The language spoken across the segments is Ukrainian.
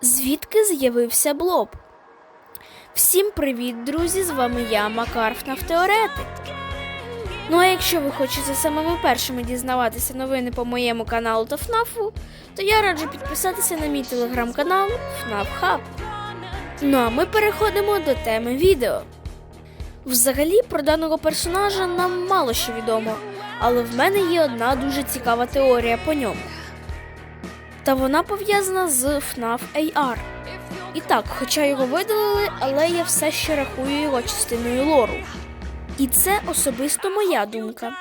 Звідки з'явився блоб? Всім привіт, друзі! З вами я, Макар ФНАФ Теоретик. Ну а якщо ви хочете самими першими дізнаватися новини по моєму каналу та ФНАФу, то я раджу підписатися на мій телеграм-канал ФНАФ Хаб. Ну а ми переходимо до теми відео. Взагалі про даного персонажа нам мало що відомо, але в мене є одна дуже цікава теорія по ньому. Та вона пов'язана з FNAF AR. І так, хоча його видалили, але я все ще рахую його частиною лору. І це особисто моя думка.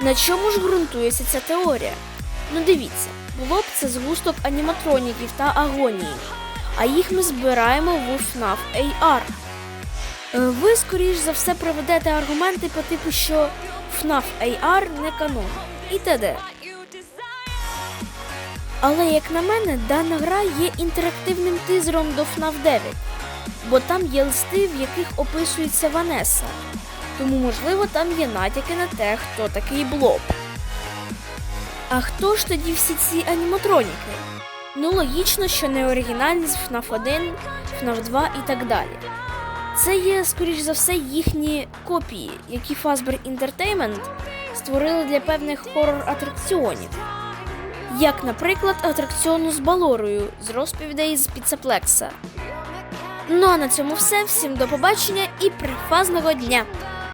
На чому ж ґрунтується ця теорія? Ну дивіться, блоб це згусток аніматроніків та агонії, а їх ми збираємо в FNAF AR. Е, Ви, скоріш за все, приведете аргументи по типу, що FNAF AR не канон і т.д. Але як на мене, дана гра є інтерактивним тизером до FNAF 9, бо там є листи, в яких описується Ванеса. Тому, можливо, там є натяки на те, хто такий блоб. А хто ж тоді всі ці аніматроніки? Ну, логічно, що не оригінальні з FNAF 1, FNAF 2 і так далі. Це є, скоріш за все, їхні копії, які Fazbear Entertainment створили для певних хорор-атракціонів як, наприклад, атракціону з Балорою з розповідей з Піцеплекса. Ну а на цьому все. Всім до побачення і прихвазного дня!